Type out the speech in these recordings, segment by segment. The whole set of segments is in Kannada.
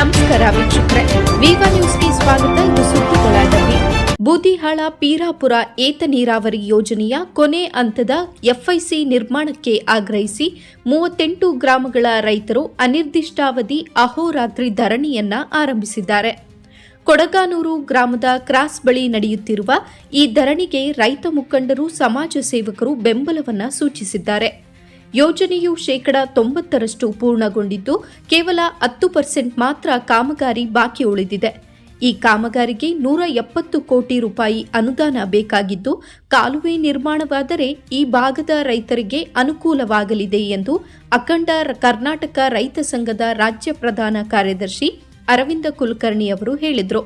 ನಮಸ್ಕಾರ ವೀಕ್ಷಕರೇ. ವಿವಾ ನ್ಯೂಸ್ಗೆ ಸ್ವಾಗತ. ಇದು ಸುದ್ದಿಗಳಾಗಿವೆ ಬೂದಿಹಾಳ ಪೀರಾಪುರ ಏತ ನೀರಾವರಿ ಯೋಜನೆಯ ಕೊನೆ ಹಂತದ ಎಫ್ಐಸಿ ನಿರ್ಮಾಣಕ್ಕೆ ಆಗ್ರಹಿಸಿ ಮೂವತ್ತೆಂಟು ಗ್ರಾಮಗಳ ರೈತರು ಅನಿರ್ದಿಷ್ಟಾವಧಿ ಅಹೋರಾತ್ರಿ ಧರಣಿಯನ್ನ ಆರಂಭಿಸಿದ್ದಾರೆ. ಕೊಡಗಾನೂರು ಗ್ರಾಮದ ಕ್ರಾಸ್ ಬಳಿ ನಡೆಯುತ್ತಿರುವ ಈ ಧರಣಿಗೆ ರೈತ ಮುಖಂಡರು, ಸಮಾಜ ಸೇವಕರು ಬೆಂಬಲವನ್ನು ಸೂಚಿಸಿದ್ದಾರೆ. ಯೋಜನೆಯು ಶೇಕಡ ತೊಂಬತ್ತರಷ್ಟು ಪೂರ್ಣಗೊಂಡಿದ್ದು ಕೇವಲ ಹತ್ತು ಪರ್ಸೆಂಟ್ ಮಾತ್ರ ಕಾಮಗಾರಿ ಬಾಕಿ ಉಳಿದಿದೆ. ಈ ಕಾಮಗಾರಿಗೆ ನೂರ ಎಪ್ಪತ್ತು ಕೋಟಿ ರೂಪಾಯಿ ಅನುದಾನ ಬೇಕಾಗಿದ್ದು, ಕಾಲುವೆ ನಿರ್ಮಾಣವಾದರೆ ಈ ಭಾಗದ ರೈತರಿಗೆ ಅನುಕೂಲವಾಗಲಿದೆ ಎಂದು ಅಖಂಡ ಕರ್ನಾಟಕ ರೈತ ಸಂಘದ ರಾಜ್ಯ ಪ್ರಧಾನ ಕಾರ್ಯದರ್ಶಿ ಅರವಿಂದ ಕುಲಕರ್ಣಿ ಅವರು ಹೇಳಿದರು.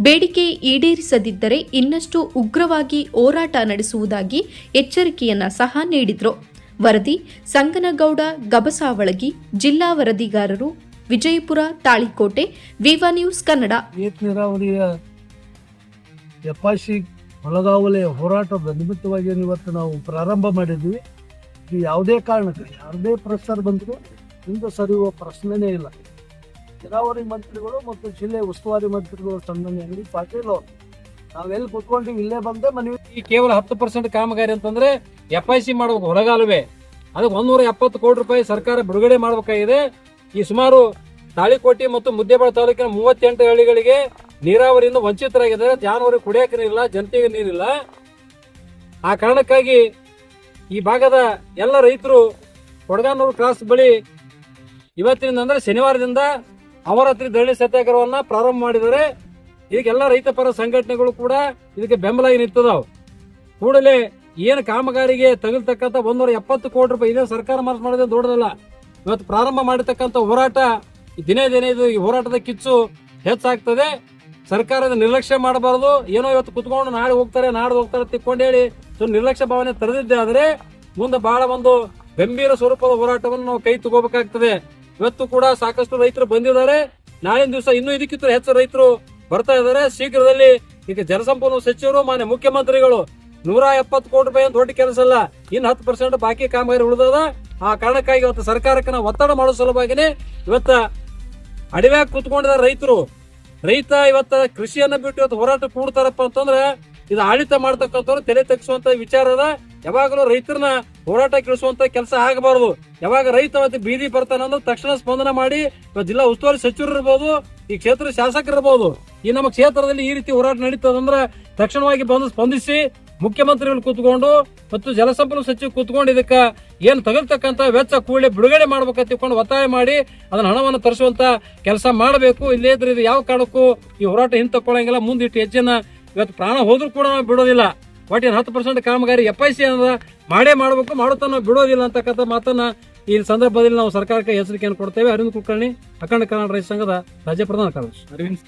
ಬೇಡಿಕೆ ಈಡೇರಿಸದಿದ್ದರೆ ಇನ್ನಷ್ಟು ಉಗ್ರವಾಗಿ ಹೋರಾಟ ನಡೆಸುವುದಾಗಿ ಎಚ್ಚರಿಕೆಯನ್ನ ಸಹ ನೀಡಿದರು. ವರದಿ ಸಂಗನಗೌಡ ಗಬಸಾವಳಗಿ ಜಿಲ್ಲಾ ವರದಿಗಾರರು ವಿಜಯಪುರ ತಾಳಿಕೋಟೆ ವಿವಾ ನ್ಯೂಸ್ ಕನ್ನಡ. ಏತ ನೀರಾವರಿಯ ಎಫ್ಐಸಿ ಹೊಲಗಾವಲೆಯ ಹೋರಾಟದ ನಿಮಿತ್ತವಾಗಿ ಇವತ್ತು ನಾವು ಪ್ರಾರಂಭ ಮಾಡಿದ್ವಿ. ಇದು ಯಾವುದೇ ಕಾರಣಕ್ಕೆ ಯಾರದೇ ಪ್ರಶ್ನೆ ಬಂದರೂ ಹಿಂದೆ ಸರಿಯುವ ಪ್ರಶ್ನೆನೇ ಇಲ್ಲ. ನೀರಾವರಿ ಮಂತ್ರಿಗಳು ಮತ್ತು ಜಿಲ್ಲೆ ಉಸ್ತುವಾರಿ ಮಂತ್ರಿಗಳು ಸನ್ಮಾನ್ಯ ಅಂಗಡಿ ಪಾಟೀಲ್ ಅವರು. ನಾವೆಲ್ಲಿ ಕುತ್ಕೊಂಡಿವಿ ಇಲ್ಲೇ ಬಂದೆ ಮನವಿ ಈ ಕೇವಲ ಹತ್ತು ಪರ್ಸೆಂಟ್ ಕಾಮಗಾರಿ ಅಂತಂದ್ರೆ ಎಫ್ ಐ ಸಿ ಮಾಡಬೇಕು ಹೊರಗಾಲುವೆ. ಅದಕ್ಕೆ ಒಂದೂರ ಎಪ್ಪತ್ತು ಕೋಟಿ ರೂಪಾಯಿ ಸರ್ಕಾರ ಬಿಡುಗಡೆ ಮಾಡಬೇಕಾಗಿದೆ. ಈ ಸುಮಾರು ತಾಳಿಕೋಟೆ ಮತ್ತು ಮುದ್ದೇಬಾಳ ತಾಲೂಕಿನ ಮೂವತ್ತೆಂಟು ಹಳ್ಳಿಗಳಿಗೆ ನೀರಾವರಿಯಿಂದ ವಂಚಿತರಾಗಿದ್ದಾರೆ. ಜಾನುವಾರು ಕುಡಿಯಕ್ಕೆ ನೀರಿಲ್ಲ, ಜನತೆಗೆ ನೀರಿಲ್ಲ. ಆ ಕಾರಣಕ್ಕಾಗಿ ಈ ಭಾಗದ ಎಲ್ಲ ರೈತರು ಕೊಡಗಾನೂರು ಕ್ರಾಸ್ ಬಳಿ ಇವತ್ತಿನಿಂದ ಅಂದ್ರೆ ಶನಿವಾರದಿಂದ ಅವರಾತ್ರಿ ಧರಣಿ ಸತ್ಯಾಗ್ರಹವನ್ನ ಪ್ರಾರಂಭ ಮಾಡಿದ್ದಾರೆ. ಇದಕ್ಕೆಲ್ಲ ರೈತ ಪರ ಸಂಘಟನೆಗಳು ಕೂಡ ಇದಕ್ಕೆ ಬೆಂಬಲ ನಿಂತದಾವ್ ಕೂಡಲೇ ಏನು ಕಾಮಗಾರಿಗೆ ತಗಲ್ತಕ್ಕಂಥ ಒಂದೂರ ಎಪ್ಪತ್ತು ಕೋಟಿ ರೂಪಾಯಿ ಇದೇ ಸರ್ಕಾರ ಮಾರ್ಚ್ ಮಾಡೋದೇನು ದೊಡ್ಡದಲ್ಲ. ಇವತ್ತು ಪ್ರಾರಂಭ ಮಾಡಿರ್ತಕ್ಕಂಥ ಹೋರಾಟ ದಿನೇ ದಿನೇ ಇದು ಈ ಹೋರಾಟದ ಕಿಚ್ಚು ಹೆಚ್ಚಾಗ್ತದೆ. ಸರ್ಕಾರದ ನಿರ್ಲಕ್ಷ್ಯ ಮಾಡಬಾರದು. ಏನೋ ಇವತ್ತು ಕುತ್ಕೊಂಡು ನಾಳೆ ಹೋಗ್ತಾರೆ, ನಾಡು ಹೋಗ್ತಾರೆ ತಿಕ್ಕೊಂಡು ಹೇಳಿ ನಿರ್ಲಕ್ಷ್ಯ ಭಾವನೆ ತರದಿದ್ದೆ ಆದರೆ ಮುಂದೆ ಬಹಳ ಒಂದು ಗಂಭೀರ ಸ್ವರೂಪದ ಹೋರಾಟವನ್ನು ನಾವು ಕೈ ತಗೋಬೇಕಾಗ್ತದೆ. ಇವತ್ತು ಕೂಡ ಸಾಕಷ್ಟು ರೈತರು ಬಂದಿದ್ದಾರೆ. ನಾಳಿನ ದಿವಸ ಇನ್ನೂ ಇದಕ್ಕಿಂತ ಹೆಚ್ಚು ರೈತರು ಬರ್ತಾ ಇದ್ದಾರೆ. ಶೀಘ್ರದಲ್ಲಿ ಈಗ ಜಲಸಂಪನ್ಮೂಲ ಸಚಿವರು, ಮಾನ್ಯ ಮುಖ್ಯಮಂತ್ರಿಗಳು ನೂರ ಎಪ್ಪತ್ತು ಕೋಟಿ ರೂಪಾಯಿ ದೊಡ್ಡ ಕೆಲಸ ಅಲ್ಲ. ಇನ್ನು ಹತ್ತು ಪರ್ಸೆಂಟ್ ಬಾಕಿ ಕಾಮಗಾರಿ ಉಳಿದದ. ಆ ಕಾರಣಕ್ಕಾಗಿ ಇವತ್ತು ಸರ್ಕಾರಕ್ಕೆ ನಾವು ಒತ್ತಡ ಮಾಡೋ ಸಲುವಾಗಿನೇ ಇವತ್ತ ಅಡವ್ಯಾಗ ಕುತ್ಕೊಂಡಿದ ರೈತರು, ರೈತ ಇವತ್ತ ಕೃಷಿಯನ್ನ ಬಿಟ್ಟು ಇವತ್ತು ಹೋರಾಟ ಕೂಡ್ತಾರಪ್ಪ ಅಂತಂದ್ರೆ ಇದು ಆಡಳಿತ ಮಾಡ್ತಕ್ಕಂಥವ್ರು ತಲೆ ತಗ್ಸುವಂತ ವಿಚಾರ ಅದ. ಯಾವಾಗಲೂ ರೈತರನ್ನ ಹೋರಾಟ ಇಳಿಸುವಂತ ಕೆಲಸ ಆಗಬಾರದು. ಯಾವಾಗ ರೈತ ಅವತ್ತು ಬೀದಿ ಬರ್ತಾನೆ ಅಂದ್ರೆ ತಕ್ಷಣ ಸ್ಪಂದನ ಮಾಡಿ ಜಿಲ್ಲಾ ಉಸ್ತುವಾರಿ ಸಚಿವರು ಇರ್ಬೋದು, ಈ ಕ್ಷೇತ್ರದ ಶಾಸಕರು ಇರ್ಬೋದು, ಈ ನಮ್ಮ ಕ್ಷೇತ್ರದಲ್ಲಿ ಈ ರೀತಿ ಹೋರಾಟ ನಡೀತದಂದ್ರೆ ತಕ್ಷಣವಾಗಿ ಬಂದು ಸ್ಪಂದಿಸಿ ಮುಖ್ಯಮಂತ್ರಿಗಳು ಕೂತ್ಕೊಂಡು ಮತ್ತು ಜಲಸಂಪನ್ಮೂಲ ಸಚಿವ ಕೂತ್ಕೊಂಡು ಇದಕ್ಕ ಏನು ತಗಲ್ತಕ್ಕಂತ ವೆಚ್ಚ ಕೂಡಲೇ ಬಿಡುಗಡೆ ಮಾಡ್ಬೇಕಂತ ತಿಳ್ಕೊಂಡು ಒತ್ತಾಯ ಮಾಡಿ ಅದನ್ನ ಹಣವನ್ನು ತರಿಸುವಂತ ಕೆಲಸ ಮಾಡಬೇಕು. ಇಲ್ಲೇ ಇದ್ರೆ ಇದು ಯಾವ ಕಾರಣಕ್ಕೂ ಈ ಹೋರಾಟ ಹಿಂತಕ್ಕೊಳ್ಳಂಗಿಲ್ಲ ಮುಂದಿಟ್ಟು ಹೆಚ್ಚಿನ ಇವತ್ತು ಪ್ರಾಣ ಹೋದ್ರೂ ಕೂಡ ನಾವು ಬಿಡೋದಿಲ್ಲ. ಒಟ್ಟಿನ ಹತ್ತು ಪರ್ಸೆಂಟ್ ಕಾಮಗಾರಿ ಎಫ್ ಐ ಸಿ ಮಾಡೇ ಮಾಡಬೇಕು. ಮಾಡುತ್ತಾ ನಾವು ಬಿಡೋದಿಲ್ಲ ಅಂತಕ್ಕಂಥ ಮಾತನ್ನ ಈ ಸಂದರ್ಭದಲ್ಲಿ ನಾವು ಸರ್ಕಾರಕ್ಕೆ ಎಚ್ಚರಿಕೆಯನ್ನು ಕೊಡ್ತೇವೆ. ಅರವಿಂದ್ ಕುಲಕರ್ಣಿ, ಅಖಂಡ ಕನ್ನಡ ರೈತ ಸಂಘದ ರಾಜ್ಯ ಪ್ರಧಾನ ಕಾರ್ಯದರ್ಶಿ